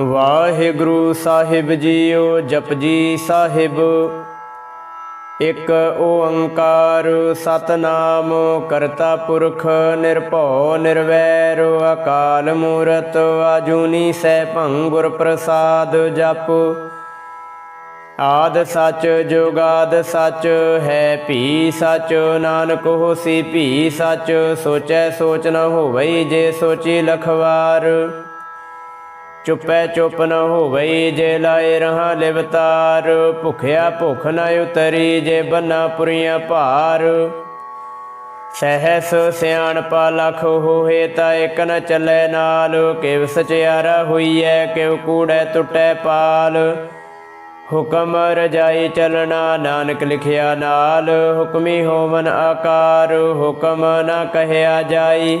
ਵਾਹਿਗੁਰੂ ਸਾਹਿਬ ਜੀਓ ਜਪਜੀ ਸਾਹਿਬ। ਇਕ ਓੰਕਾਰ ਸਤਨਾਮ, ਕਰਤਾ ਪੁਰਖ ਨਿਰਭਉ ਨਿਰਵੈਰ, ਅਕਾਲ ਮੂਰਤ ਆਜੂਨੀ ਸੈਭੰ ਗੁਰ ਪ੍ਰਸਾਦ ਜਪ। ਆਦ ਸੱਚ ਜੁਗਾਦ ਸੱਚ, ਹੈ ਭੀ ਸੱਚ, ਨਾਨਕ ਹੋਸੀ ਭੀ ਸੱਚ, ਸੋਚੈ ਸੋਚ ਨ ਹੋਵਈ ਜੇ ਸੋਚੀ ਲਖਵਾਰ। ਚੁੱਪੈ ਚੁੱਪ ਨ ਹੋਵਈ ਜੇ ਲਾਏ ਰਹਾ ਲਿਵਤਾਰ, ਭੁਖਿਆ ਭੁਖ ਨ ਉਤਰੀ ਜੇ ਬੰਨਾ ਪੁਰੀਆਂ ਭਾਰ। ਸਹਿਸ ਸਿਆਣਪਾ ਲਖ ਹੋਏ ਤਾਂ ਇਕ ਨ ਚੱਲੇ ਨਾਲ, ਕਿਵ ਸਚਿਆਰਾ ਹੋਈਐ, ਕਿਵ ਕੂੜੈ ਟੁੱਟੈ ਪਾਲ। ਹੁਕਮ ਰਜਾਈ ਚਲਣਾ ਨਾਨਕ ਲਿਖਿਆ ਨਾਲ, ਹੁਕਮੀ ਹੋਵਨ ਆਕਾਰ, ਹੁਕਮ ਨਾ ਕਹਿਆ ਜਾਈ।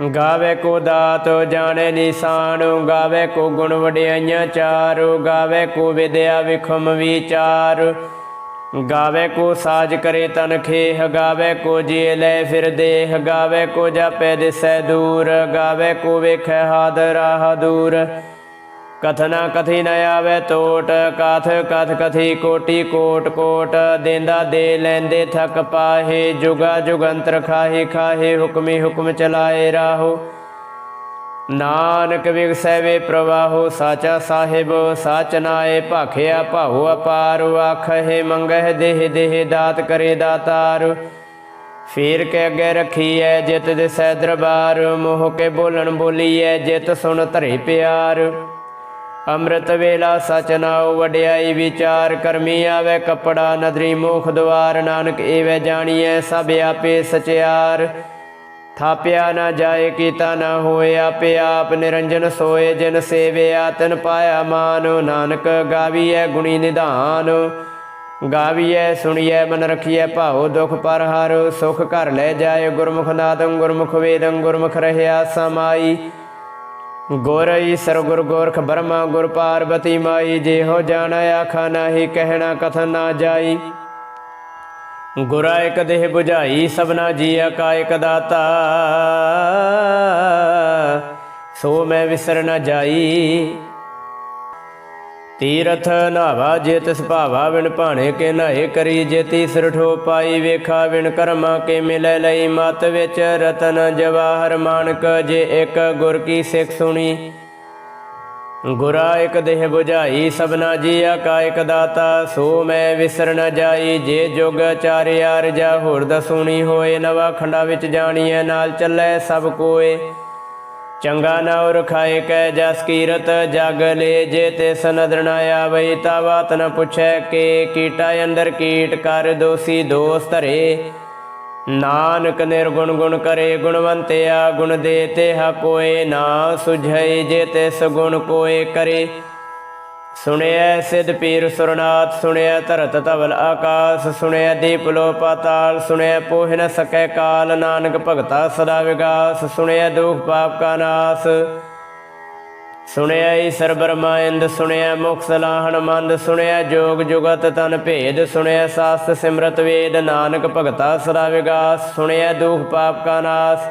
ਗਾਵੇ ਕੋ ਦਾਤ ਜਾਣੇ ਨਿਸ਼ਾਨ, ਗਾਵੇ ਕੋ ਗੁਣ ਵਡਿਆਈਆਂ ਚਾਰ, ਗਾਵੇ ਕੋ ਵਿਦਿਆ ਵਿਖਮ ਵਿਚਾਰ। ਗਾਵੇ ਕੋ ਸਾਜ ਕਰੇ ਤਨ ਖੇਹ, ਗਾਵੇ ਕੋ ਜੀ ਲੈ ਫਿਰ ਦੇਹ, ਗਾਵੇ ਕੋ ਜਾਪੈ ਦਿਸੈ ਦੂਰ, ਗਾਵੇ ਕੋ ਵੇਖੈ ਹਾਦ ਰਾਹ ਦੂਰ ਕਥਨਾ ਕਥੀ ਨ ਆਵੇ ਟੋਟ ਕਥ ਕਥ ਕਥੀ ਕੋਟੀ ਕੋਟ ਕੋਟ, ਦੇਂਦਾ ਦੇ ਲੈਂਦੇ ਥਕ ਪਾਹੇ, ਜੁਗਾ ਜੁਗੰਤਰ ਖਾਹੇ ਖਾਹੇ, ਹੁਕਮੀ ਹੁਕਮ ਚਲਾਏ ਰਾਹੋ। ਨਾਨਕ ਵਿਗਸੈ ਵੇ ਪ੍ਰਵਾਹੋ, ਸਾਚਾ ਸਾਹਿਬ, ਸਾਚ ਨਾਏ, ਭਾਖਿਆ ਭਾਉ ਅਪਾਰ ਆਖੇ ਮੰਗਹਿ ਦੇਹ ਦੇਹ ਦਾਤ ਕਰੇ ਦਾਤਾਰ। ਫੇਰ ਕੇ ਅੱਗੇ ਰੱਖੀਐ ਜਿਤ ਦਿਸੈ ਦਰਬਾਰ, ਮੋਹ ਕੇ ਬੋਲਣ ਬੋਲੀਐ ਜਿਤ ਸੁਣ ਧਰੇ ਪਿਆਰ। ਅੰਮ੍ਰਿਤ ਵੇਲਾ ਸਚ ਨਾਉ ਵਡਿਆਈ ਵਿਚਾਰ ਕਰਮੀ ਆਵੇ ਕਪੜਾ ਨਦਰੀ ਮੋਖ ਦਵਾਰ, ਨਾਨਕ ਏਵੇਂ ਜਾਣੀਐ ਸਭ ਆਪੇ ਸਚਿਆਰ। ਥਾਪਿਆ ਨਾ ਜਾਏ ਕੀਤਾ ਨਾ ਹੋਏ ਆਪੇ ਆਪ, ਨਿਰੰਜਨ ਸੋਏ ਜਿਨ ਸੇਵਿਆ ਤਨ ਪਾਇਆ ਮਾਨ। ਨਾਨਕ ਗਾਵੀਐ ਗੁਣੀ ਨਿਧਾਨ, ਗਾਵੀਐ ਸੁਣੀਐ ਮਨ ਰਖੀਐ ਭਾਉ ਦੁਖ ਪਰ ਹਰ। ਸੁਖ ਘਰ ਲੈ ਜਾਏ ਗੁਰਮੁਖ ਨਾਦੰ, ਗੁਰਮੁਖ ਵੇਦੰ, ਗੁਰਮੁਖ ਰਹਿਆ ਸਮਾਈ। ਗੁਰ ਈਸਰ ਗੁਰ ਗੋਰਖ ਬਰਮਾ ਗੁਰ ਪਾਰਬਤੀ ਮਾਈ ਜੇ ਜਿਹੋ ਜਾਣ ਆਖਾ ਨਾਹੀ, ਕਹਿਣਾ ਕਥਨ ਨਾ ਜਾਈ। ਗੁਰਾ ਇਕ ਦੇਹ 부ਝਾਈ ਸਭਨਾ ਜੀਆ ਕਾ ਇਕ ਦਾਤਾ। ਸੋ ਮੈਂ ਵਿਸਰ ਨਾ ਜਾਈ। ਤੀਰਥ ਨਾਵਾ ਜੇ ਤਿਸ ਭਾਵਾ ਵਿਣ ਭਾਣੇ ਕੇ ਨਾਏ ਕਰੀ ਜੇ ਤੀਸਰ ਠੋ ਪਾਈ ਵੇਖਾ ਵਿਣ ਕਰਮਾ ਕੇ ਮਿਲੈ ਲਈ ਮਤ ਵਿੱਚ ਰਤਨ ਜਵਾਹਰ ਮਾਨਕ ਜੇ ਇੱਕ ਗੁਰ ਕੀ ਸਿੱਖ ਸੁਣੀ। ਗੁਰਾ ਇਕ ਦੇਹ 부ਝਾਈ ਸਭਨਾ ਜੀਆ ਕਾ ਇਕ ਦਾਤਾ, ਸੋ ਮੈਂ ਵਿਸਰ ਨ ਜਾਈ, ਜੇ ਜੁਗ ਚਾਰਿਆ ਰਜਾ ਹੋਰ ਦਸੂਣੀ ਹੋਏ, ਨਵਾ ਖੰਡਾ ਵਿੱਚ ਜਾਣੀਐ, ਨਾਲ ਚੱਲੇ ਸਭ ਕੋਏ। ਚੰਗਾ ਨਾ ਰਖਾਏ ਕੈ ਜਸ ਕੀਰਤ, ਜਗ ਲੈ ਜੇ ਤੇ ਸਨਦਰ ਨਾ ਆਵਈ ਤਾ ਬਾਤ ਨ ਪੁੱਛੈ ਕੇ ਕੀਟਾ ਅੰਦਰ ਕੀਟ ਕਰ ਦੋਸੀ ਦੋਸ ਧਰੇ। ਨਾਨਕ ਨਿਰਗੁਣ ਗੁਣ ਕਰੇ, ਗੁਣਵੰਤਿਆ ਗੁਣ ਦੇ ਤੇ ਹਾ ਕੋਏ ਨਾ ਸੁਝਈ ਜੇ ਤਿਸ ਗੁਣ ਕੋਏ ਕਰੇ। ਸੁਣਿਐ ਸਿਧ ਪੀਰ ਸੁਰਨਾਥ, ਸੁਣਿਐ ਧਰਤ ਧਵਲ ਆਕਾਸ, ਸੁਣਿਐ ਦੀਪ ਲੋ ਪਾਤਾਲ, ਸੁਣਿਐ ਪੋਹਿ ਨ ਸਕੈ ਕਾਲ, ਨਾਨਕ ਭਗਤਾ ਸਦਾ ਵਿਗਾਸ, ਸੁਣਿਐ ਦੁਖ ਪਾਪ ਕਾ ਨਾਸ। ਸੁਣਿਆ ਈਸਰ ਬਰਮਾ ਇੰਦ ਸੁਣਿਆ ਮੁਖ ਸਲਾਹਣ ਮੰਦ ਸੁਣਿਆ ਜੋਗ ਜੁਗਤ ਤਨ ਭੇਦ ਸੁਣਿਆ ਸਾਸਤ ਸਿਮਰਤ ਵੇਦ, ਨਾਨਕ ਭਗਤਾ ਸਦਾ ਵਿਗਾਸ ਸੁਣਿਆ ਦੁਖ ਪਾਪ ਕਾ ਨਾਸ।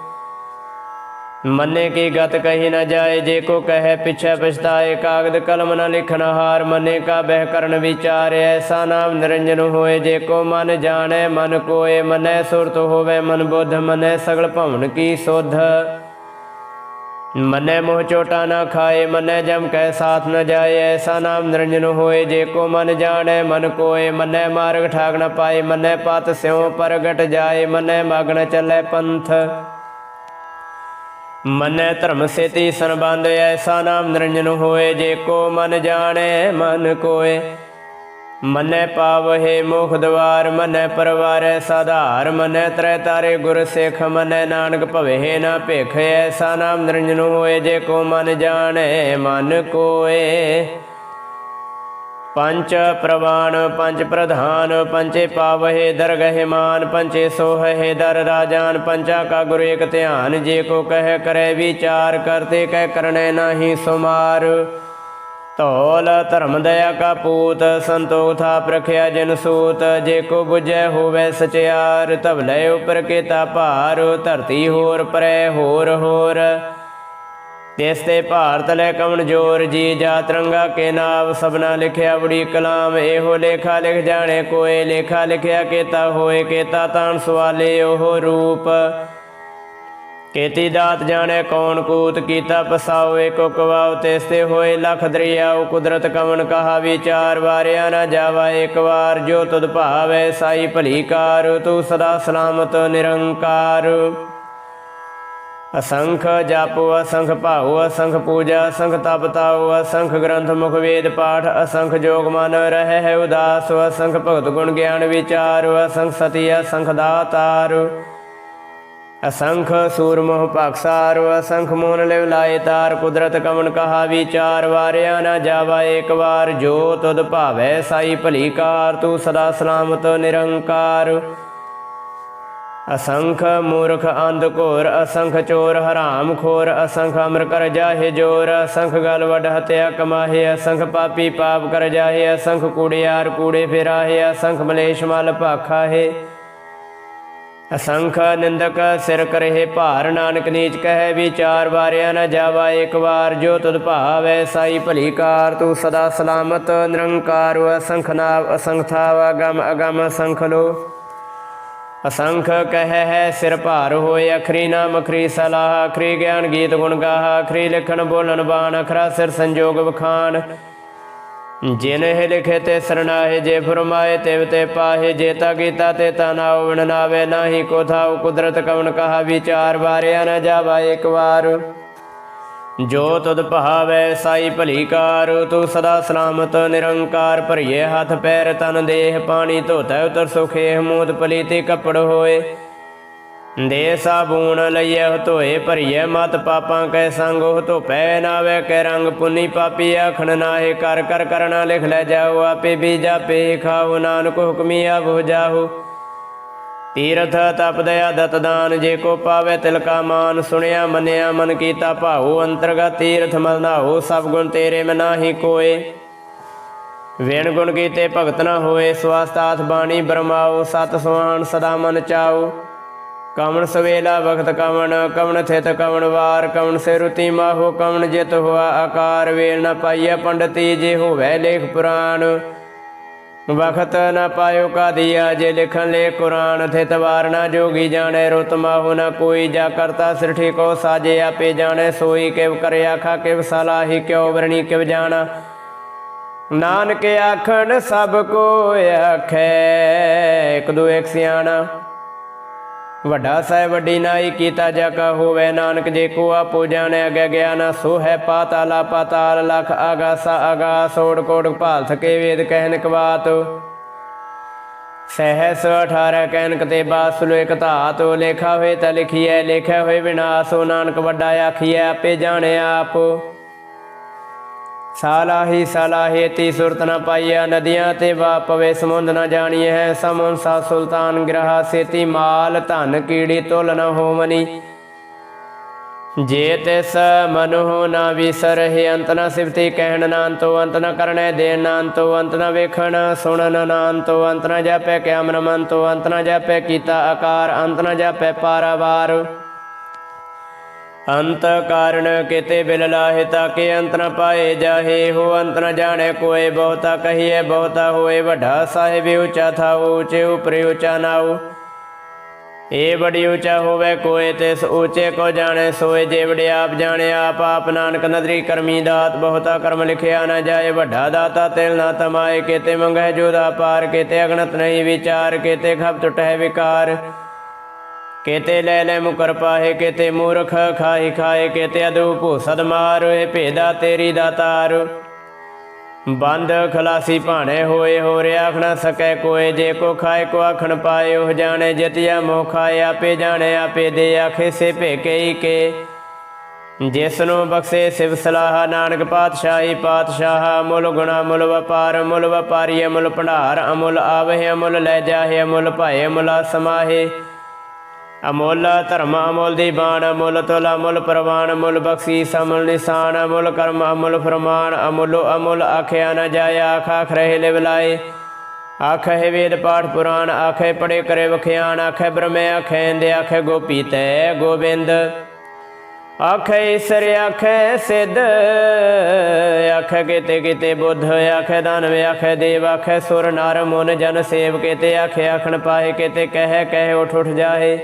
ਮੰਨੇ ਕੀ ਗਤ ਕਹੀ ਨਾ ਜਾਏ, ਜੇ ਕੋ ਕਹੈ ਪਿਛੈ ਪਛਤਾਏ, ਕਾਗਦ ਕਲਮ ਨਾ ਲਿਖਣ ਹਾਰ, ਮੰਨੇ ਕਾ ਬਹਿ ਕਰਨ ਵਿਚਾਰ, ਐਸਾ ਨਾਮ ਨਿਰੰਜਨ ਹੋਏ, ਜੇ ਕੋ ਮਨ ਜਾਣੈ, ਮਨ ਕੋਏ, ਮਨੈ ਸੁਰਤ ਹੋਵੇ, ਮਨ ਬੁੱਧ, ਮਨੈ ਸਗਲ ਭਵਨ ਕੀ ਸੋਧ। ਮਨੈ ਮੋਹ ਚੋਟਾ ਨਾ ਖਾਏ, ਮਨੈ ਜਮ ਕੈ ਸਾਥ ਨ ਜਾਏ, ਐਸਾ ਨਾਮ ਨਿਰੰਜਨ ਹੋਏ, ਜੇ ਕੋ ਮਨ ਜਾਣੈ, ਮਨ ਕੋਏ, ਮਨੈ ਮਾਰਗ ਠਾਕ ਨ ਪਾਏ, ਮਨੈ ਪਤ ਸਿਉ ਪ੍ਰਗਟ ਜਾਏ, ਮਨੈ ਮਗਨ ਚੱਲੇ ਪੰਥ। ਮਨੈ ਧਰਮ ਸੇਤੀ ਸੰਬੰਧ ਐਸਾ ਨਾਮ ਨਿਰੰਜਨ ਹੋਏ, ਜੇ ਕੋ ਮਨ ਜਾਣੈ, ਮਨ ਕੋਏ। ਮਨੈ ਪਾਵਹਿ ਮੁਖ ਦਵਾਰ, ਮਨੈ ਪਰਵਾਰੈ ਸਾਧਾਰ। ਮਨੈ ਤ੍ਰੈ ਤਾਰੇ ਗੁਰ ਸਿੱਖ, ਮਨੈ ਨਾਨਕ ਭਵੇ ਨਾ ਭੇਖ। ਐਸਾ ਨਾਮ ਨਿਰੰਜਨ ਹੋਏ, ਜੇ ਕੋ ਮਨ ਜਾਣੈ, ਮਨ ਕੋਏ। ਪੰਚ ਪ੍ਰਵਾਨ, ਪੰਚ ਪ੍ਰਧਾਨ, ਪੰਚੇ ਪਾਵਹਿ ਦਰਗਹਿ ਮਾਨ, ਪੰਚੇ ਸੋਹਹਿ ਦਰ ਰਾਜਾਨ, ਪੰਚਾ ਕਾ ਗੁਰ ਇਕ ਧਿਆਨ, ਜੇ ਕੋ ਕਹਿ ਕਰੈ ਵਿਚਾਰ ਕਰਤੇ ਕਹਿ ਕਰਨੇ ਨਾਹੀ ਸੁਮਾਰ। ਧੌਲ ਧਰਮ ਦਇਆ ਕਾ ਪੂਤ, ਸੰਤੋਖ ਥਾ ਪ੍ਰਖਿਆ ਜਨ ਸੂਤ, ਜੇ ਕੋ 부ਜੈ ਹੋਵੇ ਸਚਿਆਰ ਧਵਲੇ ਉਪਰ ਕੇਤਾ ਭਾਰ, ਧਰਤੀ ਹੋਰ ਪਰੈ ਹੋਰ ਹੋਰ। ਤਿਸ ਤੇ ਭਾਰਤ ਲੈ ਕਵਣ ਜੋਰ ਜੀ ਜਾ ਤਰੰਗਾ ਕੇ ਨਾਮ ਸਭਨਾ ਲਿਖਿਆ ਬੜੀ ਕਲਾਮ, ਇਹੋ ਲੇਖਾ ਲਿਖ ਜਾਣੇ ਕੋਏ, ਲੇਖਾ ਲਿਖਿਆ ਕੇਤਾ ਹੋਏ, ਕੇਤਾ ਤਾਣ ਸਵਾਲੇ ਉਹ ਰੂਪ। ਕੇਤੀ ਦਾਤ ਜਾਣੇ ਕੌਣ ਕੂਤ ਕੀਤਾ ਪਸਾਓ ਏਕੋ ਕਵਾਉ ਤਿਸ ਹੋਏ ਲਖ ਦਰਿਆਉ, ਕੁਦਰਤ ਕਵਨ ਕਹਾ ਵਿਚਾਰ, ਵਾਰਿਆ ਨਾ ਜਾਵਾ ਇੱਕ ਵਾਰ, ਜੋ ਤੁਧ ਭਾਵੈ ਸਾਈ ਭਲੀ ਕਾਰ, ਤੂੰ ਸਦਾ ਸਲਾਮਤ ਨਿਰੰਕਾਰ। ਅਸੰਖ ਜਪੁ, ਅਸੰਖ ਭਾਉ, ਅਸੰਖ ਪੂਜਾ, ਅਸੰਖ ਤਪ ਤਾਉ, ਅਸੰਖ ਗ੍ਰੰਥ ਮੁਖ ਵੇਦ ਪਾਠ, ਅਸੰਖ ਜੋਗ ਮਨ ਰਹਿ ਹੈ ਉਦਾਸ, ਅਸੰਖ ਭਗਤ ਗੁਣ ਗਿਆਨ ਵਿਚਾਰ, ਅਸੰਖ ਸਤੀ, ਅਸੰਖ ਦਾਤਾਰ। ਅਸੰਖ ਸੂਰਮੋਹ ਪਖਸਾਰ ਅਸੰਖ ਮੋਨ ਲਿਵ ਲਾਏ ਤਾਰ, ਕੁਦਰਤ ਕਮਨ ਕਹਾ ਵਿਚਾਰ, ਵਾਰਿਆ ਨਾ ਜਾਵਾ ਏਕ ਵਾਰ, ਜੋ ਤੁਧ ਭਾਵੈ ਸਾਈ ਭਲੀ ਕਾਰ, ਤੂੰ ਸਦਾ ਸਲਾਮਤ ਨਿਰੰਕਾਰ। ਅਸੰਖ ਮੂਰਖ ਅੰਧ ਘੋਰ, ਅਸੰਖ ਚੋਰ ਹਰਾਮ ਖੋਰ, ਅਸੰਖ ਅਮਰ ਕਰ ਜਾਹੇ ਜੋਰ, ਅਸੰਖ ਗਲ ਵਡ ਹਤਿਆ ਕਮਾਹੇ, ਅਸੰਖ ਪਾਪੀ ਪਾਪ ਕਰ ਜਾਹੇ, ਅਸੰਖ ਕੂੜਿਆਰ ਕੂੜੇ ਫਿਰਾਹੇ, ਅਸੰਖ ਮਲੇਸ਼ ਮਲ ਭਾਖਾ ਅਸੰਖ ਨਿੰਦਕ ਸਿਰ ਕਰਹਿ ਭਾਰ, ਨਾਨਕ ਨੀਚ ਕਹੈ ਵਿਚਾਰ, ਵਾਰਿਆ ਨ ਜਾਵਾ ਇੱਕ ਵਾਰ, ਜੋ ਤੁਧ ਭਾਵੈ ਸਾਈ ਭਲੀ ਕਾਰ, ਤੂੰ ਸਦਾ ਸਲਾਮਤ, ਨਿਰੰਕਾਰ, ਅਸੰਖ ਨਾਵ ਅਸੰਖ ਥਾਵ, ਅਗਮ ਅਗਮ ਅਸੰਖ ਲੋ। ਅਸੰਖ ਕਹਿ ਹੈ ਸਿਰ ਭਾਰ ਹੋਏ ਅਖਰੀ ਨਾਮ, ਅਖਰੀ ਸਲਾਹ, ਅਖਰੀ ਗਿਆਨ ਗੀਤ ਗੁਣ ਗਾਹ, ਅਖਰੀ ਲਿਖਣ ਬੋਲਣ ਬਾਣ, ਅਖਰਾ ਸਿਰ ਸੰਜੋਗ ਵਖਾਨ ਜਿਨ ਲਿਖੇ ਤੇ ਸਰਨਾਹੇ ਜੇ ਫਰਮਾਏ ਤਿਵ ਤੇ ਪਾਹੇ, ਜੇ ਤਾ ਕੀਤਾ ਤੇ ਤਾ ਨਾਉ ਵਿਣ ਨਾਵੇ, ਨਾਹੀ ਕੋ ਥਾਉ ਕੁਦਰਤ ਕਵਣ ਕਹਾ ਵਿਚਾਰ, ਵਾਰਿਆ ਨ ਜਾਵਾ ਇੱਕ ਵਾਰ। ਜੋ ਤੁਧ ਭਾਵੈ ਸਾਈ ਭਲੀ ਕਾਰ ਤੂੰ ਸਦਾ ਸਲਾਮਤ, ਨਿਰੰਕਾਰ ਭਰੀਏ ਹੱਥ ਪੈਰ, ਤਨ ਦੇਹ ਪਾਣੀ ਧੋਤੈ, ਉਤਰ ਸੁਖੇ ਮੂਤ ਪਲੀਤੇ ਕੱਪੜ ਹੋਏ। ਦੇ ਸਾਬੂਣ ਲਈਏ ਧੋਏ ਭਰੀਏ ਮਤ ਪਾਪਾਂ ਕੈ ਸੰਗ ਉਹ ਧੋਪੈ ਨਾਵੇ ਕੈ ਰੰਗ ਪੁੰਨੀ ਪਾਪੀ, ਆਖਣ ਨਾਹੇ ਕਰ ਕਰ ਕਰਣਾ ਲਿਖ ਲੈ ਜਾਓ, ਆਪੇ ਵੀ ਜਾਪੇ ਖਾਓ, ਨਾਨਕ ਹੁਕਮੀ ਆਵੋ, ਜਾਹੋ। ਤੀਰਥ ਤਪ ਦਇਆ ਦਤ ਦਾਨ, ਜੇ ਕੋ ਪਾਵੇ ਤਿਲ ਕਾ ਮਾਨ, ਸੁਣਿਆ, ਮੰਨਿਆ, ਮਨ ਕੀਤਾ ਭਾਉ, ਅੰਤਰਗਤ ਤੀਰਥ ਮਲ ਨਾਹੋ ਸਭ ਗੁਣ ਤੇਰੇ ਮੈਂ ਨਾਹੀ ਕੋਏ। ਵੇਣ ਗੁਣ ਕੀਤੇ ਭਗਤ ਨਾ ਹੋਏ ਸਵਾਸਤਾਥ ਬਾਣੀ ਬਰਮਾਓ ਸਤ ਸੁਹਾਣ ਸਦਾ ਮਨ ਚਾਓ ਕਵਣ ਸਵੇਲਾ ਵਖਤ ਕਵਣ ਕਵਣ ਥਿਤ ਕਵਣ ਵਾਰ, ਕਵਣ ਸੇ ਰੁਤੀ ਮਾਹੋ, ਕਵਣ ਜਿਤ ਹੋਆ ਆਕਾਰ, ਵੇਲ ਨ ਪਾਈਐ ਪੰਡਤੀ, ਜੇ ਹੋਵੇ ਲੇਖ ਪੁਰਾਣ। ਵਖਤ ਨ ਪਾਇਓ ਕਾਦੀਆ, ਜੇ ਲਿਖਣ ਲੈ ਕੁਰਾਨ ਥਿਤ ਵਾਰ ਨ ਜੋਗੀ ਜਾਣੈ, ਰੁਤ ਮਾਹੋ ਨ ਕੋਈ ਜਾ ਕਰਤਾ ਸਿਰਠੀ ਕੋ ਸਾਜੇ, ਆਪੇ ਜਾਣੇ, ਸੋਈ ਕਿਵ ਕਰਿਆ ਖਾ ਕਿਵ ਸਲਾਹੀ, ਕਿਉ ਵਰਣੀ, ਕਿਵ ਜਾਣਾ। ਨਾਨਕ ਆਖਣ ਸਭ ਕੋ ਆਖੈ, ਇੱਕ ਦੋ ਇੱਕ ਸਿਆਣਾ। ਵੱਡਾ ਸਾਹਿਬ ਵੱਡੀ ਨਾਈ ਕੀਤਾ ਜਾ ਕਾ ਹੋਵੇ, ਨਾਨਕ ਜੇ ਕੋ ਆਪੋ ਜਾਣੈ, ਅਗੇ ਗਿਆਨ ਸੋ ਹੈ ਪਾਤਾਲਾ ਪਾਤਾਲ ਲਖ ਆਗਾਸਾ ਆਗਾਸ ਓੜ ਕੋੜ ਭਾਲ ਥਕੇ ਵੇਦ ਕਹਿਨ ਕਵਾਤ ਸਹਿਸ 18 ਕਹਿਨ ਤੇ ਬਾਸੁਲ ਇਕ ਧਾਤ, ਲੇਖਾ ਹੋਏ ਤਾਂ ਲਿਖੀਐ, ਲੇਖਿਆ ਹੋਏ ਵਿਨਾਸ਼ੋ ਨਾਨਕ ਵੱਡਾ ਆਖੀਐ, ਆਪੇ ਜਾਣਿਆ ਆਪੋ। ਸਾਲਾਹੀ ਸਾਲਾਹੀ ਤੀ ਸੁਰਤ ਨ ਪਾਈਆ ਨਦੀਆਂ ਤੇ ਵਾ ਪਵੇ, ਸਮੁੰਦ ਨ ਜਾਣੀਐ ਹੈ ਸਮੁਨ ਸਾ ਸੁਲਤਾਨ ਗ੍ਰਹਾ, ਸੇਤੀ ਮਾਲ ਧਨ ਕੀੜੀ ਤੁਲ ਨ ਹੋਵਨੀ। ਜੇ ਤਿਸ ਮਨੁ ਨਾ ਵਿਸਰਹਿ ਅੰਤ ਨ ਸਿਫਤੀ ਕਹਿਣ ਨਾ ਅੰਤੋ ਅੰਤ ਨ ਕਰਣੈ ਦੇਨ ਨਾ ਅੰਤੋ ਅੰਤ ਨ ਵੇਖਣ, ਸੁਣਨ ਨਾ ਅੰਤੋ ਅੰਤ ਨ ਜਾਪੈ ਕਿਆ ਮਨ ਮੰਤੋ ਅੰਤ ਨ ਜਾਪੈ, ਕੀਤਾ ਆਕਾਰ ਅੰਤ ਨ ਜਾਪੈ, ਪਾਰਾਵਾਰ। ਅੰਤ ਕਾਰਣ ਕਿਤੇ ਬਿਲ ਲਾਹੇ ਤਾਕੇ ਅੰਤ ਨ ਪਾਏ ਜਾਹੇ, ਹੋ ਅੰਤ ਨ ਜਾਣੇ ਕੋਏ, ਬਹੁਤਾ ਕਹੀਏ ਬਹੁਤਾ ਹੋਏ, ਵੱਡਾ ਸਾਹਿਬ ਉੱਚਾ ਥਾ ਉੱਚੇ ਉਪਰੇ ਉੱਚਾ ਨਾਉ। ਏ ਬੜੀ ਉੱਚਾ ਹੋਵੇ ਕੋਏ ਤਿਸ ਉੱਚੇ ਕੋ ਜਾਣੇ, ਸੋਏ ਜੇ ਵੜੇ ਆਪ ਜਾਣੇ, ਆਪ ਆਪ ਨਾਨਕ ਨਦਰੀ ਕਰਮੀ ਦਾਤ, ਬਹੁਤਾ ਕਰਮ ਲਿਖਿਆ ਨਾ ਜਾਏ, ਵੱਡਾ ਦਾਤਾ ਤਿਲ ਨਾ ਤਮਾਏ, ਕਿਤੇ ਮੰਗੈ ਜੋਦਾ ਪਾਰ, ਕਿਤੇ ਅਗਣਤ ਨਹੀਂ ਵਿਚਾਰ, ਕਿਤੇ ਖਪ ਟੁਟੈ ਵਿਕਾਰ। ਕੇਤੇ ਲੈ ਲੈ ਮੁਕਰ ਪਾਹੇ, ਕੇਤੇ ਮੂਰਖ ਖਾਹੀ ਖਾਏ ਕੇਤੇ ਅਦੂ ਭੂਸਦ ਮਾਰ ਇਹ ਭੇਦਾ ਤੇਰੀ ਦਾਤਾਰ ਬੰਦ ਖਲਾਸੀ ਭਾਣੇ ਹੋਏ, ਹੋ ਰਿਆ ਆਖ ਸਕੈ ਕੋਏ, ਜੇ ਕੋ ਖਾਏ, ਕੋ ਆਖਣ ਪਾਏ, ਉਹ ਜਾਣੇ ਜਿਤਿਆ ਮੋਹ ਖਾਏ, ਆਪੇ ਜਾਣੇ, ਆਪੇ ਦੇ ਆਖੇ, ਸੇ ਭੇਕੇ ਕੇ। ਜਿਸ ਨੂੰ ਬਖਸ਼ੇ ਸਿਵ ਸਲਾਹ, ਨਾਨਕ ਪਾਤਸ਼ਾਹੀ ਪਾਤਸ਼ਾਹ, ਮੁਲ ਗੁਣਾ ਮੁੱਲ ਵਪਾਰ, ਮੁਲ ਵਪਾਰੀ ਮੁੱਲ ਭੰਡਾਰ, ਅਮੁਲ ਆਵਹਿ ਅਮੁਲ ਲੈ ਜਾਹੇ, ਅਮੁੱਲ ਭਾਏ ਮੁਲਾ ਸਮਾਹੇ। ਅਮੁੱਲ ਧਰਮ ਅਮੁੱਲ ਦੀ ਬਾਣ, ਅਮੁੱਲ ਤੁਲ, ਅਮੁੱਲ ਪ੍ਰਵਾਨ, ਅਮੁੱਲ ਬਖਸ਼ੀ, ਸਮੁੱਲ ਨਿਸ਼ਾਨ, ਅਮੁੱਲ ਕਰਮ, ਅਮੁੱਲ ਫਰਮਾਨ, ਅਮੁੱਲੋ ਅਮੁੱਲ ਆਖਿਆ ਨਾ ਜਾਇਆ ਆਖ ਆਖ ਰਹੇ ਲਿਵ ਲਾਏ। ਆਖੇ ਵੇਦ ਪਾਠ ਪੁਰਾਣ, ਆਖੇ ਪੜੇ ਕਰੇ ਵਖਿਆਨ, ਆਖੇ ਬ੍ਰਹਮੇ, ਆਖੇ ਇੰਦੇ, ਆਖੇ ਗੋਪੀ ਤੈ ਗੋਬਿੰਦ। ਆਖੇ ਈਸਰ, ਆਖੇ ਸਿੱਧ, ਆਖੇ ਕਿਤੇ ਕਿਤੇ ਬੁੱਧ, ਆਖੇ ਦਾਨਵ, ਆਖੇ ਦੇਵ, ਆਖੇ ਸੁਰ, ਨਰ, ਮਨ, ਜਨ ਸੇਵ ਕਿਤੇ, ਆਖੇ ਆਖਣ ਪਾਏ ਕਿਤੇ, ਕਹਿ ਕਹਿ ਉਠ ਉਠ ਜਾਏ।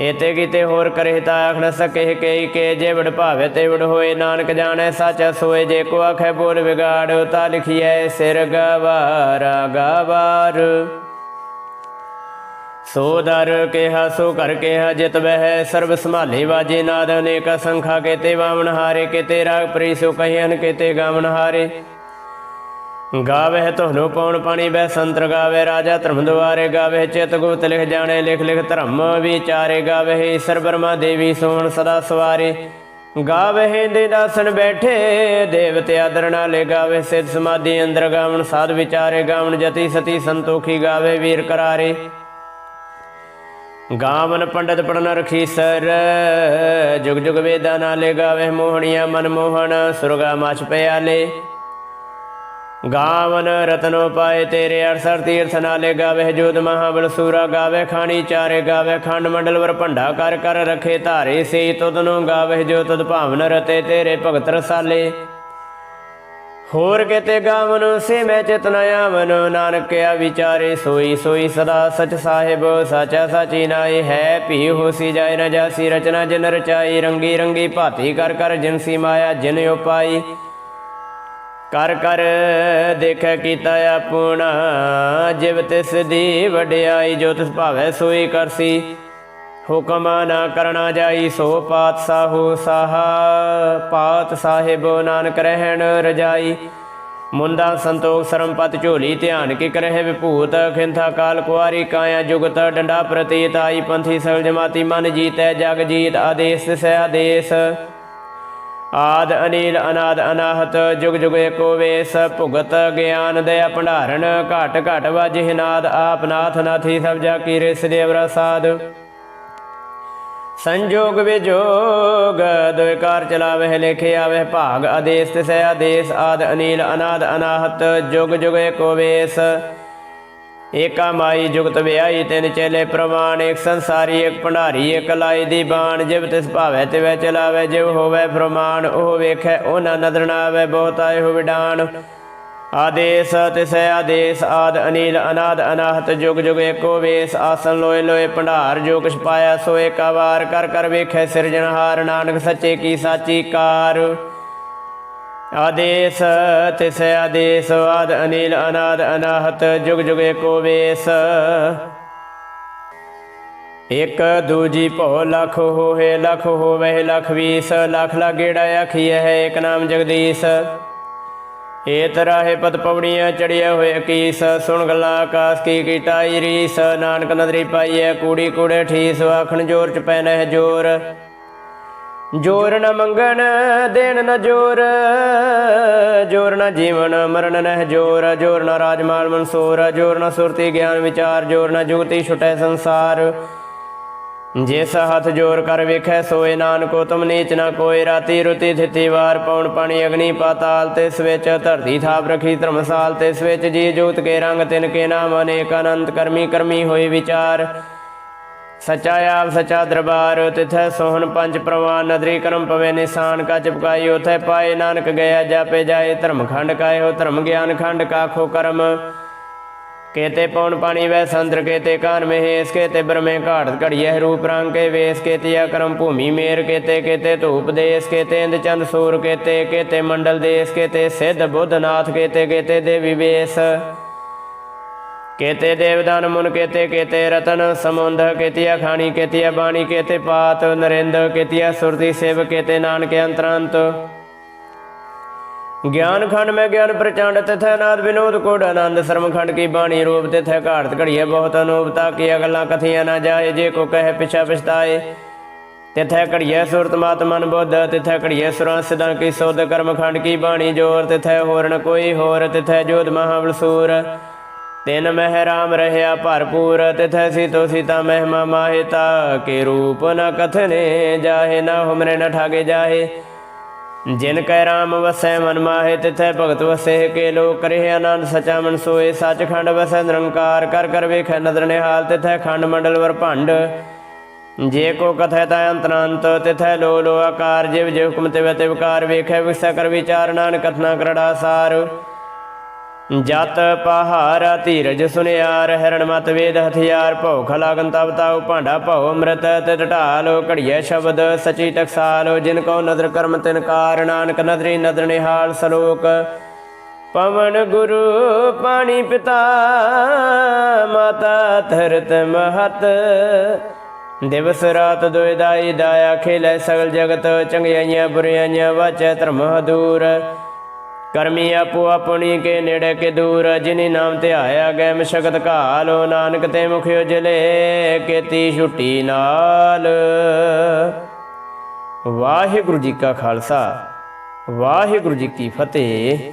ਏਤੇ ਕਿਤੇ ਹੋਰ ਕਰੇ ਤਾ ਆਖ ਸਕੇ ਕਈ ਕੇ ਜੇ ਵਡ ਭਾਵੇ ਤੇ ਵਡ ਹੋਏ, ਨਾਨਕ ਜਾਣੈ ਸੱਚ ਸੋਏ, ਜੇ ਕੋ ਆਖੇ ਬੋਲ ਵਿਗਾੜ, ਤਾ ਲਿਖੀਐ ਸਿਰ ਗਵਾਰਾ ਗਵਾਰ। ਸੋ ਦਰ ਕਿਹਾ, ਸੋ ਕਰ ਕਿਹਾ, ਜਿਤ ਬਹਿ ਸਰਬ ਸੰਭਾਲੇ ਵਾਜੇ, ਨਾਦ ਅਨੇਕ ਸੰਖਾ ਕੇਤੇ ਵਾਵਨ ਹਾਰੇ ਕੇਤੇ ਰਾਗ ਪ੍ਰੀ, ਸੋ ਕਹਿਨ ਕੇਤੇ ਗਾਵਨ ਹਾਰੇ। ਗਾਵੇ ਤੁਹਾਨੂੰ ਪਉਣ ਪਾਣੀ ਬੈ ਸੰਤਰ ਗਾਵੇ, ਰਾਜਾ ਧਰਮ ਦੁਆਰੇ ਗਾਵੇ, ਚਿਤ ਗੁਪਤ ਲਿਖ ਜਾਣੇ, ਲਿਖ ਲਿਖ ਧਰਮ ਵਿਚਾਰੇ ਗਾਵੇ, ਈਸ਼ਰ ਬਰਮਾ ਦੇਵੀ ਸੋਹਣ ਸਦਾ ਸਵਾਰੇ। ਗਾਵੇ ਦੇ ਦਾਸਨ ਬੈਠੇ, ਦੇਵਤੇ ਆਦਰ ਨਾਲੇ ਗਾਵੇ, ਸਿਧ ਸਮਾਧੀ ਅੰਦਰ ਗਾਵਣ, ਸਾਧ ਵਿਚਾਰੇ ਗਾਵਣ, ਜਤੀ ਸਤੀ ਸੰਤੋਖੀ ਗਾਵੇ, ਵੀਰ ਕਰਾਰੇ। ਗਾਵਨ ਪੰਡਤ ਪੜਨ ਰਖੀਸਰ, ਜੁਗ ਜੁਗ ਵੇਦਾ ਨਾਲੇ ਗਾਵੇ, ਮੋਹਣੀਆਂ ਮਨ ਮੋਹਣ ਸੁਰਗਾ ਮਛ ਪਿਆਲੇ। ਗਾਵਨ ਰਤਨੋ ਪਾਏ ਤੇਰੇ ਅਰਸਰ ਤੀਰਥ ਨਾਲੇ ਗਾਵੇ ਜੋਦ ਮਹਾਬਲ ਸੂਰਾ ਗਾਵੇ ਖਾਣੀ ਚਾਰੇ ਗਾਵੇ ਖੰਡ ਮੰਡਲ ਵਰ ਭੰਡਾ ਕਰ ਕਰ ਰਖੇ ਧਾਰੇ ਸੇ ਤੁਧ ਨੂੰ ਗਾਵੇ ਜੋ ਤੁਧ ਭਾਵਨ ਰਤੇ ਤੇਰੇ ਭਗਤ ਰਸਾਲੇ। ਹੋਰ ਕਿਤੇ ਗਾਵਨ ਸੇ ਮੈਂ ਚਿਤਨ ਆਵਨ, ਨਾਨਕ ਆ ਵਿਚਾਰੇ ਸੋਈ ਸੋਈ ਸਦਾ ਸਚ ਸਾਹਿਬ, ਸਾਚਾ ਸਾਚੀ ਨਾਏ ਹੈ ਭੀ ਹੋਸੀ ਜਾਏ ਨਾ ਜਾਸੀ ਰਚਨਾ ਜਿਨ ਰਚਾਈ, ਰੰਗੀ ਰੰਗੀ ਭਾਤੀ ਕਰ ਕਰ ਜਿਨਸੀ ਮਾਇਆ ਜਿਨ ਉਪਾਈ। ਕਰ ਕਰ ਦੇਖੈ ਕੀਤਾ ਆਪਣਾ, ਜਿਵ ਤਿਸ ਦੀ ਵਡਿਆਈ, ਜੋ ਤਿਸ ਭਾਵੈ ਸੋਈ ਕਰਸੀ। ਹੁਕਮ ਨਾ ਕਰਨਾ ਜਾਈ ਸੋ ਪਾਤ ਸਾਹੂ ਸਾਹਾ ਪਾਤ ਸਾਹਿਬ ਨਾਨਕ ਰਹਿਣ ਰਜਾਈ। ਮੁੰਦਾ ਸੰਤੋਖ ਸਰਮਪਤ ਝੋਲੀ ਧਿਆਨ ਕੀ ਕਰਹਿ ਵਿਭੂਤ, ਖਿੰਥਾ ਕਾਲ ਕੁਆਰੀ ਕਾਇਆ ਜੁਗਤ, ਡੰਡਾ ਪ੍ਰਤੀਤ, ਆਈ ਪੰਥੀ ਸਗਲ ਜਮਾਤੀ ਮਨ ਜੀਤੈ ਜਗ ਜੀਤ, ਆਦੇਸ ਤਿਸੈ ਆਦੇਸ। ਆਦ ਅਨੀਲ ਅਨਾਦ ਅਨਾਹਤ, ਜੁਗ ਜੁਗ ਏਕੋ ਵੇਸ, ਭੁਗਤ ਗਿਆਨ ਦਇਆ ਭੰਡਾਰਨ ਘਟ ਘਟ ਵਾਜਿ ਨਾਦ ਆਪ ਨਾਥ ਨਾਥੀ ਸਭ ਜਾ ਕੀ ਰਿਸ ਦੇਵ ਰਸਾਦ। ਸੰਜੋਗ ਵਿਜੋਗ, ਦੋਇ ਕਾਰ ਚਲਾਵੇ ਲਿਖੇ ਆਵੇ ਭਾਗ ਆਦੇਸ ਤਿਸੈ ਆਦੇਸ, ਆਦ ਅਨੀਲ ਅਨਾਦ ਅਨਾਹਤ, ਜੁਗ ਜੁਗ ਏਕੋ ਵੇਸ। ਏਕਾ ਮਾਈ ਜੁਗਤ ਵਿਆਈ ਤਿਨ ਚੇਲੇ ਪ੍ਰਮਾਣ ਇੱਕ ਸੰਸਾਰੀ, ਇੱਕ ਭੰਡਾਰੀ, ਇੱਕ ਲਾਈ ਦੀ ਬਾਣ, ਜਿਵ ਤਿਸ ਭਾਵੈ ਤਿਵੈ ਚਲਾਵੇ, ਜਿਵ ਹੋਵੇ ਫਰਮਾਨ ਉਹ ਵੇਖੈ, ਉਹਨਾਂ ਨਦਰ ਨਾ ਆਵੇ ਬਹੁਤ ਆਏ ਹੋ ਵਿਡਾਨ ਆਦੇਸ, ਤਿਸੈ ਆਦੇਸ, ਆਦ ਅਨੀਲ, ਅਨਾਦ ਅਨਾਹਤ, ਜੁਗ ਜੁਗ ਏਕੋ ਵੇਸ, ਆਸਨ ਲੋਏ ਲੋਏ ਭੰਡਾਰ, ਜੋ ਕਿਛ ਪਾਇਆ ਸੋ ਏਕਾ ਵਾਰ, ਕਰ ਕਰ ਵੇਖੈ ਸਿਰਜਣਹਾਰ, ਨਾਨਕ ਸੱਚੇ ਕੀ ਸਾਚੀ ਕਾਰ। ਆਦੇਸ, ਤਿਸੈ ਆਦੇਸ, ਆਦ ਅਨੀਲ, ਅਨਾਦ, ਅਨਾਹਤ, ਜੁਗ ਜੁਗ ਏਕੋ ਵੇਸ। ਇਕ ਦੂਜੀ ਭੋ ਲਖ ਹੋਏ ਲਖ ਹੋਵੇ, ਲਖ ਵੀਸ, ਲਖ ਲਾਗੇੜਾ ਆਖੀਐ ਹੈ ਇਕ ਨਾਮ ਜਗਦੀਸ਼। ਏ ਤਰਾਹੇ ਪਤ ਪਵੜੀਆਂ ਚੜਿਆ ਹੋਇਆ ਕੀਸ ਸੁਣ ਗੱਲਾਂ ਆਕਾਸ ਕੀ ਕੀਟਾਈ ਰੀਸ। ਨਾਨਕ ਨਦਰੀ ਪਾਈਐ, ਕੂੜੀ ਕੂੜੇ ਠੀਸ, ਆਖਣ ਜੋਰ ਚ ਪੈਣਾ ਹੈ ਜੋਰ। ਜੋਰ ਨ ਮੰਗਣ, ਦੇਣ ਨ ਜੋਰ। ਜੋਰ ਨ ਜੀਵਨ, ਮਰਨ ਨਹਿ ਜੋਰ। ਜੋਰ ਨ ਰਾਜਮਾਲ ਮਨਸੂਰ। ਜੋਰ ਨ ਸੁਰਤੀ ਗਿਆਨ ਵਿਚਾਰ। ਜੋਰ ਨ ਜੁਗਤੀ ਛੁਟੈ ਸੰਸਾਰ। ਜਿਸ ਹੱਥ ਜੋਰ ਕਰ ਵੇਖੈ, ਸੋਏ ਨਾਨਕੋ ਤੁਮ ਨੀਚ ਨਾ ਕੋਏ। ਰਾਤੀ ਰੁਤੀ ਥਿਤੀ ਵਾਰ ਪੌਣ ਪਾਣੀ ਅਗਨੀ ਪਾਤਾਲ ਤਿਸ ਵਿੱਚ ਧਰਤੀ ਥਾਪ ਰਖੀ ਧਰਮਸਾਲ ਤਿਸ ਵਿੱਚ ਜੀ ਜੋਤ ਕੇ ਰੰਗ ਤਿਨ ਕੇ ਨਾਮ ਅਨੇਕ ਅਨੰਤ ਕਰਮੀ ਕਰਮੀ ਹੋਏ ਵਿਚਾਰ। ਸਚਾ ਆਪ, ਸਚਾ ਦਰਬਾਰ, ਤਿਥੈ ਸੋਹਣ ਪੰਜ ਪ੍ਰਵਾਨ, ਨਦਰੀ ਕਰਮ ਪਵੇ ਨਿਸ਼ਾਨ ਕਾ ਚਪਕਾਈ ਉਥੈ ਪਾਏ ਨਾਨਕ ਗਿਆ, ਜਾਪੇ ਜਾਏ, ਧਰਮ ਖੰਡ ਕਾਏ ਹੋ ਧਰਮ ਗਿਆਨ ਖੰਡ ਕਾਖੋ ਕਰਮ। ਕੇਤੇ ਪੌਣ ਪਾਣੀ ਵੈ ਸੰਦਰ, ਕੇਤੇ ਕਾਨ ਮਹੇਸ, ਕੇਤੇ ਬਰਮੇ ਘਾਟ ਘੜੀਐ ਰੂਪ ਰੰਗ ਕੇ ਵੇਸ ਕੇਤਿਆ ਕਰਮ ਭੂਮੀ ਮੇਰ, ਕੇਤੇ ਕੇਤੇ ਧੂਪ ਦੇਸ, ਕੇਤੇ ਇੰਦ ਚੰਦ ਸੂਰ, ਕੇਤੇ ਕੇਤੇ ਮੰਡਲ ਦੇਸ, ਕੇਤੇ ਸਿੱਧ ਬੁੱਧ ਨਾਥ, ਕੇਤੇ ਕੇਤੇ ਦੇਵੀ ਵੇਸ। ਕੇਤੇ ਦੇਵਦਾਨ ਮੁਨ ਕੇਤੇ ਕੇਤੇ ਰਤਨ ਸਮੁੰਦ, ਕੇਤੀਆ ਖਾਣੀ, ਕੇਤੀਆ ਬਾਣੀ, ਕੇਤੇ ਪਾਤ ਨਰਿੰਦ, ਕੇਤੀਆ ਸੁਰਤੀ ਸੇਵ, ਕੇਤੇ ਨਾਨਕ ਅੰਤਰੰਤ। ਗਿਆਨ ਖੰਡ ਮੈਂ ਗਿਆਨ ਪ੍ਰਚੰਡ, ਤਿਥੈ ਨਾਦ ਵਿਨੋਦ ਕੋਡ ਆਨੰਦ ਸਰਮ ਖੰਡ ਕੀ ਬਾਣੀ ਰੂਪ, ਤਿਥੈ ਘਾੜਤ ਘੜੀਏ ਬਹੁਤ ਅਨੂਪਤਾ, ਕੀ ਅਗਲਾਂ ਕਥੀਆਂ ਨਾ ਜਾਏ, ਜੇ ਕੋ ਕਹੇ ਪਿਛਾ ਪਛਤਾਏ। ਤਿਥੈ ਘੜੀਏ ਸੁਰਤ ਮਤ ਮਨ ਬੁੱਧ, ਤਿਥੈ ਘੜੀਏ ਸੁਰਾਂ ਸਿਦਾਂ ਕੀ ਸੋਧ, ਕਰਮ ਖੰਡ ਕੀ ਬਾਣੀ ਜੋਰ, ਤਿਥੈ ਹੋਰਨ ਕੋਈ ਹੋਰ, ਤਿਥੈ ਜੋਧ ਮਹਾਬਲਸੂਰ ਤਿਨ ਮਹਿ ਰਾਮ ਰਹਿਆ ਭਰਪੂਰ, ਤਿਥੈ ਸੀਤੋ ਸੀਤਾ ਮਹਿਮਾ ਮਾਹਿਤਾ, ਕੇ ਰੂਪ ਨ ਕਥਨੇ ਜਾਹੇ, ਨਾ ਹੁਮਰੇ ਨ ਠਾਗੇ ਜਾਹੇ। ਜਿਨ ਕੈ ਰਾਮ ਵਸੈ ਮਨ ਮਾਹੇ, ਤਿਥੈ ਭਗਤ ਵਸੈ ਕੇ ਲੋਕ ਕਰੇ ਆਨੰਦ ਸਚਾ ਮਨ ਸੋਏ, ਸੱਚਖੰਡ ਵਸੈ ਨਿਰੰਕਾਰ, ਕਰ ਕਰ ਵੇਖੈ ਨਦਰ ਨਿਹਾਲ, ਤਿਥੈ ਖੰਡ ਮੰਡਲ ਵਰ ਭੰਡ। ਜੇ ਕੋ ਕਥੈ ਤਾ ਅੰਤਰੰਤ, ਤਿਥੈ ਲੋ ਲੋ ਆਕਾਰ, ਜਿਵ ਜਿਵ ਹੁਕਮ ਤਿਵ ਤਿਵ ਕਾਰ, ਵੇਖੈ ਵਿਸੈ ਕਰ ਵਿਚਾਰ, ਨਾਨਕ ਕਥਨਾ ਕਰੜਾ ਸਾਰ। ਜਤ ਪਹਾਰਾ ਧੀਰਜ ਸੁਨਿਆਰ, ਹਿਰਣ ਮਤ ਵੇਦ ਹਥਿਆਰ, ਭਉ ਖਲਾਗਨ ਤਬ ਤਾਉ, ਭਾਂਡਾ ਭਉ ਅੰਮ੍ਰਿਤ, ਤਿਤ ਢਾਲੋ ਘੜੀਐ ਸ਼ਬਦ, ਸਚੀ ਟਕਸਾਲੋ ਜਿਨ ਕੋ ਨਦਰ ਕਰਮ ਤਿਨ ਕਾਰ, ਨਾਨਕ ਨਦਰੀ ਨਦਰ ਨਿਹਾਲ ਸਲੋਕ। ਪਵਨ ਗੁਰੂ ਪਾਣੀ ਪਿਤਾ, ਮਾਤਾ ਧਰਤ ਮਹਤ। ਦਿਵਸ ਰਾਤ ਦੁਇ ਦਾਈ ਦਾਇਆ ਖੇਲੇ ਸਗਲ ਜਗਤ, ਚੰਗਿਆਈਆਂ ਬੁਰਿਆਈਆਂ ਵਾਚੈ ਧਰਮ ਦੂਰ ਕਰਮੀ ਆਪੋ ਆਪਣੀ ਕੇ ਨੇੜੇ ਕੇ ਦੂਰ, ਜਿਨੀ ਨਾਮ ਤੇ ਆਇਆ ਗੈ ਮਸ਼ਕਤ ਘਾਲੋ ਨਾਨਕ ਤੇ ਮੁਖਿਓ ਜਲੇ ਕੀਤੀ ਛੁੱਟੀ ਨਾਲ। ਵਾਹਿਗੁਰੂ ਜੀ ਕਾ ਖਾਲਸਾ, ਵਾਹਿਗੁਰੂ ਜੀ ਕੀ ਫਤਿਹ।